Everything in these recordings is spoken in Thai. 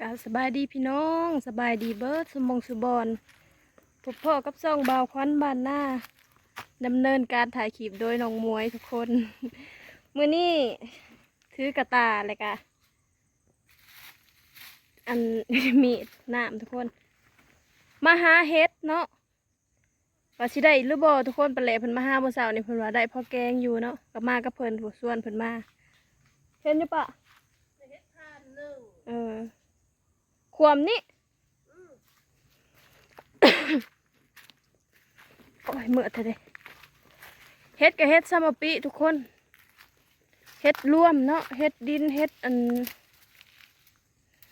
กาสบายดีพี่น้องสบายดีเบิร์ดสมองสุบอนพบพ่อกับซ่องบาวควันบานหน้าดำเนินการถ่ายคลิปโดยน้องมวยทุกคน มือนี้ถือกระตาเลยกะอันมีดน้ำทุกคน มาหาเฮ็ดเนาะว่าสิได้หรือบ่ทุกคนไปแหล่เพิ่นมาหาเมื่อเช้านี่เพิ่นว่าได้พอแกงอยู่เนาะก็มากับเพิ่นผู้ส่วนเพิ่นมาเห็นอยู่ปะเออ ความนี่โอ้ยเมื่อเธอเด้เฮ็ดกับเฮ็ดซามะปิทุกคนเฮ็ดร่วมเนาะเฮ็ดดินเฮ็ดอัน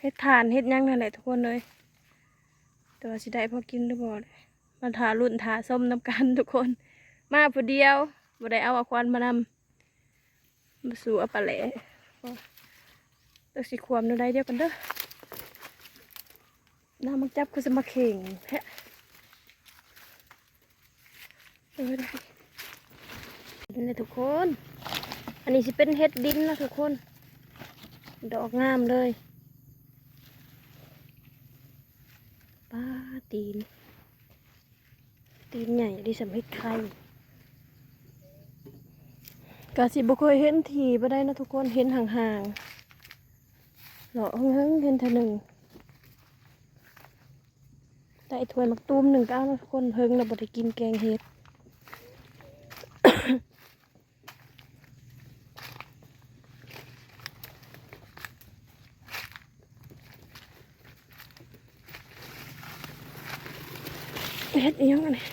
เฮ็ดทานเฮ็ดยังนั่นแหละทุกคนเลยแต่ว่าสิได้พอกินหรือบ่เลยมาทารุ่นทาส้มน้ำกันทุกคน มาผู้เดียวบ่ได้เอาอควันมานำมาสู่อปลาแหล่ตักสิความนูได้เดียวกันเด้อ น้ามักจับคือจะมาเข่งแพะเออได้นี่นะทุกคน อันนี้สิเป็นเห็ดดินนะทุกคน ดอกงามเลยป้าตีน ตีนใหญ่ดีสำเร็จไข่กาสิบ่เคยเห็นทีบ่ได้นะทุกคน เห็นห่างๆเหลาะเฮิงๆเห็นเท่าหนึ่ง ได้ถ้วยมักตูมหนึ่งก้าวนะทุกคนเฮิงเราบ่ได้กินแกงเห็ดเห็ดอีหยังอันนี้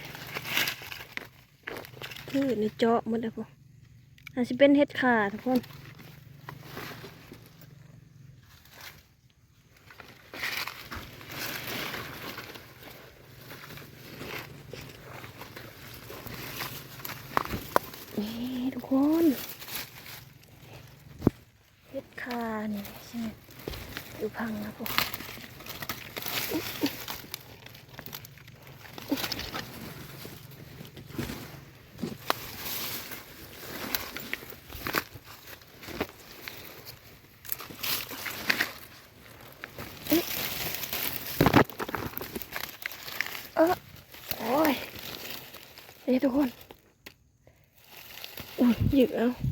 คือในเจาะหมดแล้วพออาจจะเป็นเห็ดขาทุกคนเห็ดขานี่ใช่ไหม อยู่พังนะพวกเอ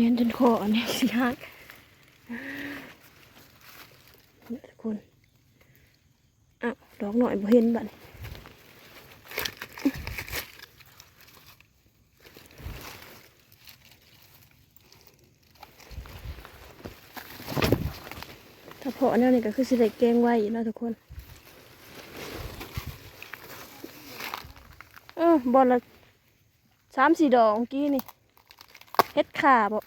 เห็นจนคอเนี่ยสิฮักเนี่ยทุกคนอ้าวดอกหน่อยบ่เห็นบัดนี้ถ้าเพาะแนวนี้ก็คือสิได้แกงไว้อยู่นะทุกคนเออบอลละสามสี่ดอกเมื่อกี้นี่ เฮ็ดขาบ่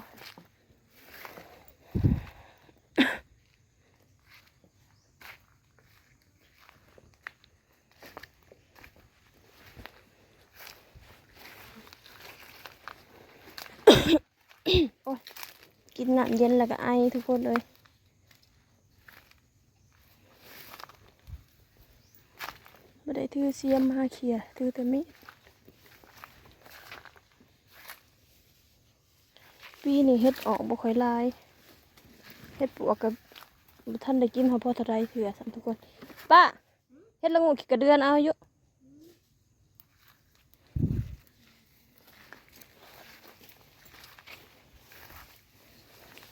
โอ้ยกินน้ำเย็นแล้วก็ไอทุกคนเลยไม่ได้ถือเสียมมาเขียถือแต่มีด ปีนี้เฮ็ดออกบ่ค่อยลายเฮ็ดปวกกับท่านได้กินเขาพอท่าไรเถื่อสามทุกคนป้าเฮ็ดละงูขี้กระเดือนเอาอยู่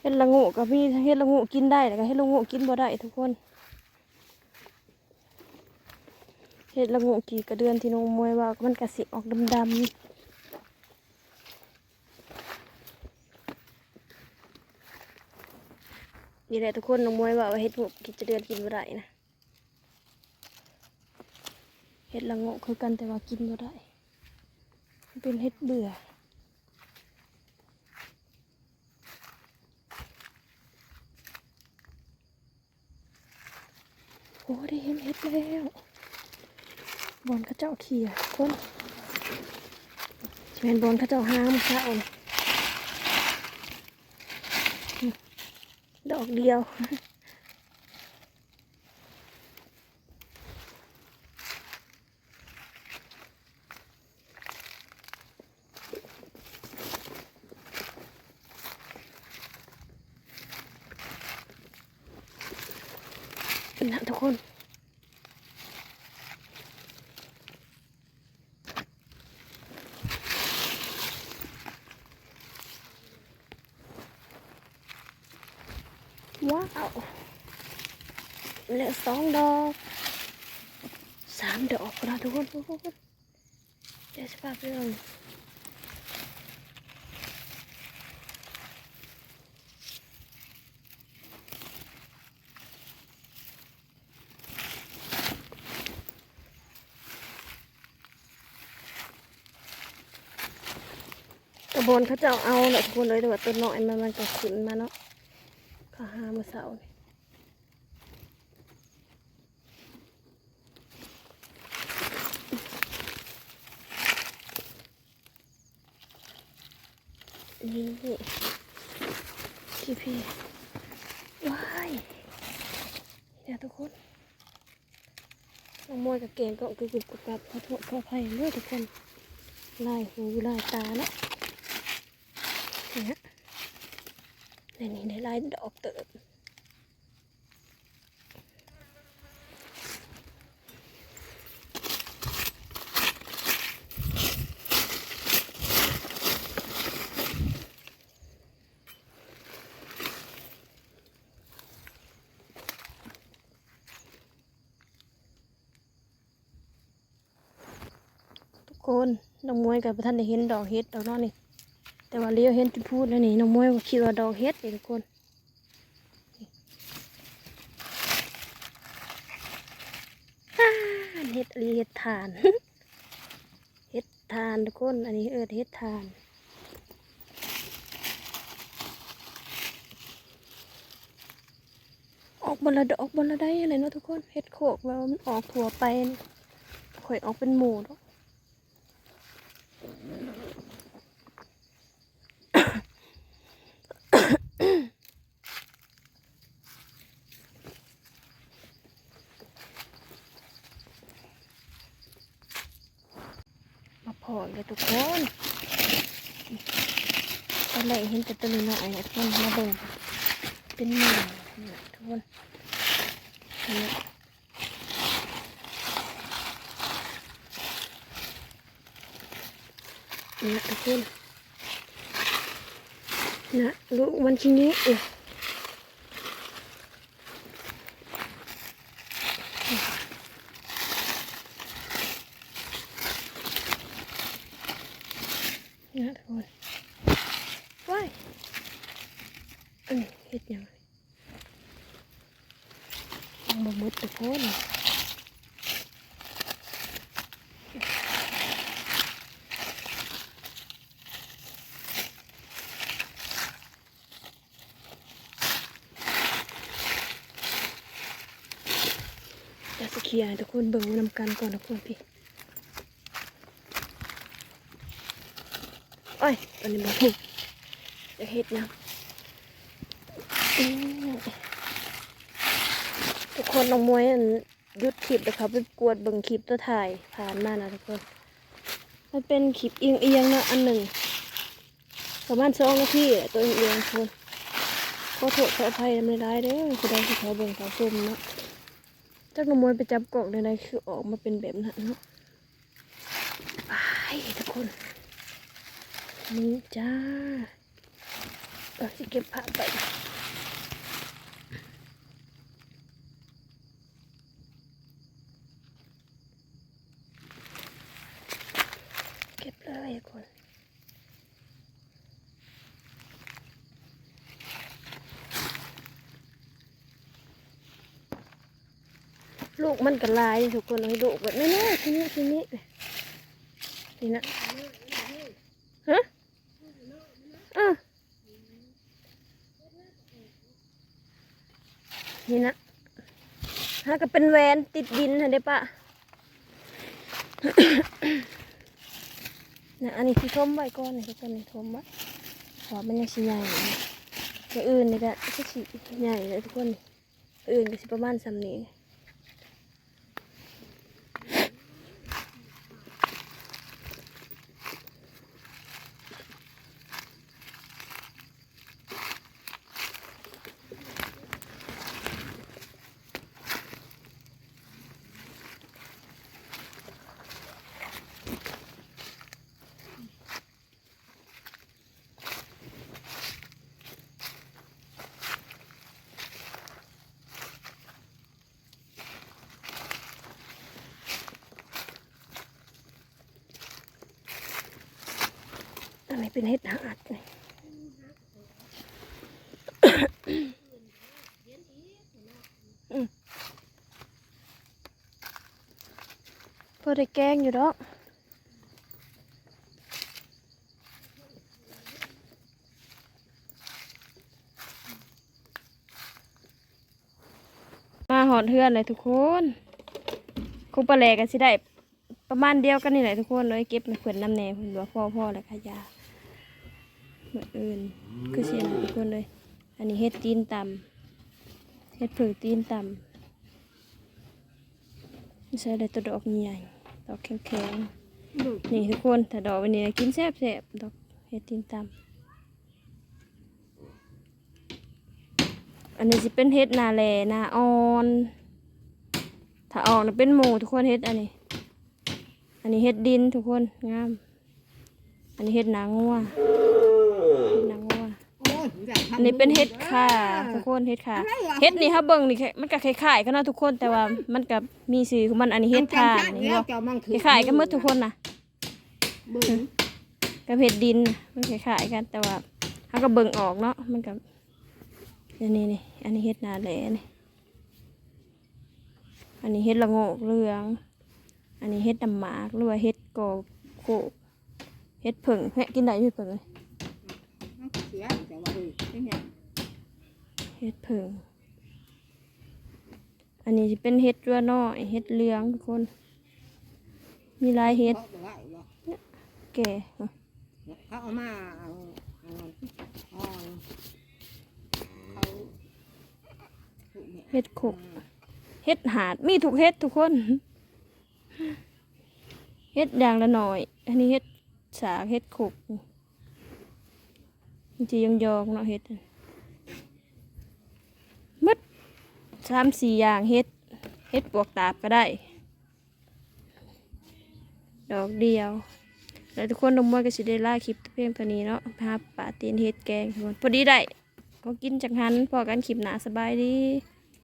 เฮ็ดละงูก็มีเฮ็ดละงูกินได้แล้วก็เฮ็ดละงูกินบ่ได้ทุกคนเฮ็ดละงูกี่กระเดือนที่น้องมวยว่ามันกระสิออกดำๆ นี่แหละทุกคนน้องมวยว่าว่าเฮ็ดงูกี่กระเดือนกินบ่ได้นะเฮ็ดละงูคือกันแต่ว่ากินบ่ได้เป็นเฮ็ดเบื่อโอ้ได้เห็นเห็ดแล้วบอลข้าเจ้าเขี่ยคนจะเป็นบอลข้าเจ้าห้ามข้าวนะ ดอกเดียว นะทุกคน ว้าวเหลือ สองดอกสามดอกแล้วทุกคนทุกคนเดี๋ยวสภาพเรื่องกระบวนเขาจะเอาแหละทุกคนเลยแต่ว่าตัวน้อยมันมันก็ขึ้นมาเนาะก็หามาเสาร์ นี่นี่พี่ว้ายเนี่ยทุกคนน้องมวยกับเกงก็กรุบกรุบกับขอโทษขออภัยด้วยทุกคนลายหูลายตาเนาะเนี่ยในนี้ได้ลายดอกเติบ คนน้องมวยกับท่านได้เห็นดอกเฮ็ดดอกน้อนี่แต่ว่าเลี้ยวเห็นจุดพูดแล้วนี่น้องมวยก็คิดว่าดอกเฮ็ดนี่ทุกคนเฮ็ดอะไรเฮ็ดทานเฮ็ดทานทุกคนอันนี้เอิดเฮ็ดทานออกบนละดอกบนละได้อะไรเนาะทุกคนเฮ็ดโขกแล้วมันออกถั่วไปข่อยออกเป็นหมูเนาะ มาพอเลยทุกคนตอน แรกเห็นแต่ตัวน้อยนะทุกคนมาเบิ่งเป็นหนึ่งเนี่ยทุกคนนี่นี่ยทุกคนนะลูกมันชิ้นนี้เอ้ยเนี่ยทุกคนว้ายอันนี้ เห็ดยังยังบ่หมดทุกคนจะสเคลียร์ให้ทุกคนเบิ่งนำกันก่อนทุกคนพี่โอ้ยตอนนี้บอกจะเฮ็ดนะอืม ทุกคนน้องมวยอันยุดคลิปเดี๋ยวเขาไปกวดเบิ่งคลิปตัวถ่ายผ่านมานะทุกคน มันเป็นคลิปเอียงเอียงๆนะอันหนึ่งประมาณสองนาทีตัวเอียงคนขอโทษขออภัยไม่ได้เด้อคือได้ที่เขาเบิ่งเขาชมเนาะจักน้องมวยไปจับกล่องใดๆคือออกมาเป็นแบบนั้นเนาะไปทุกคนนี่จ้าเราจะเก็บผ้าไป เก็บเลยคนลูกมันก็ลายทุกคนให้ลูกแบบนี้ๆทีนี้ทีนี้นี่นะฮะอะนี่นะฮะก็เป็นแวนติดดินเห็นได้ปะ นะอันนี้ที่ทมไว้ก่อนนะทุกคนนี่ทมไว้เพราะมันยังชิใหญ่อยู่นะมืออื่นนี่ก็ก็สิใหญ่เลยทุกคนออื่นก็สิประมาณสำนี้ อันนี้เป็นเห็ดหาดนี่อืมพอได้แกงอยู่ดอกมาหอดเทือนเลยทุกคนคุปลาแหลกันสิได้ประมาณเดียวกันนี่แหละทุกคนเลยเก็บมาเพื่อนน้ำแน่เพื่อนว่าพ่อพ่อแล้วค่ะยา เหมือนอื่น คือเสียงทุกคนเลย อันนี้เฮ็ดตีนต่ำเฮ็ดผือตีนต่ำนี่ใส่ได้ตัวดอกใหญ่ดอกแข็งๆนี่ทุกคนถ้าดอกวันนี้กินแซ่บๆดอกเฮ็ดตีนต่ำอันนี้สิเป็นเฮ็ดนาแลนาออนถ้าออกนะเป็นหมูทุกคนเฮ็ดอันนี้ อันนี้เฮ็ดดินทุกคนงาม อันนี้เฮ็ดนังงัวเฮ็ดหนังงัว อันนี้เป็นเฮ็ดข่าทุกคนเฮ็ดข่าเฮ็ดนี่ครับเบิ่งนี่แค่มันก็คล้ายๆกันเนาะทุกคนแต่ว่ามันก็มีสีของมันอันนี้เฮ็ดข่านี่บ่คล้ายๆกันหมดทุกคนน่ะเบิ่งกับเฮ็ดดินน่ะมันคล้ายๆกันแต่ว่าเฮาก็เบิ่งออกเนาะมันก็อันนี้นี่อันนี้เฮ็ดนาแหลนี่อันนี้เฮ็ดละโงกเหลือง อันนี้เฮ็ดดำหมากหรือว่าเฮ็ดกอโขกเฮ็ดผึ่งแพะกินได้อยู่ผึ่งเลยเสียแต่ว่าเฮ้ยเป็นไง เฮ็ดผึ่งอันนี้จะเป็นเฮ็ดรัวน้อยเฮ็ดเหลืองทุกคน มีหลายเฮ็ดแก่เขาเอามาเอาเอาเห็ดขบเฮ็ดหาดมีทุกเฮ็ดทุกคนเฮ็ดอย่างละหน่อย อันนี้เฮ็ดสาเฮ็ดขบจะยองยองเนาะเฮ็ดหมัด สามสี่อย่างเฮ็ดเฮ็ดปวกตาบก็ได้ ดอกเดียว แล้วทุกคนลงมวยก็สิได้ล่าคลิปเพียงเท่านี้เนาะภาป่าตีนเฮ็ดแกงทุกคนพอดีได้พอกินจากหันพอกันคลิปหนาสบายดี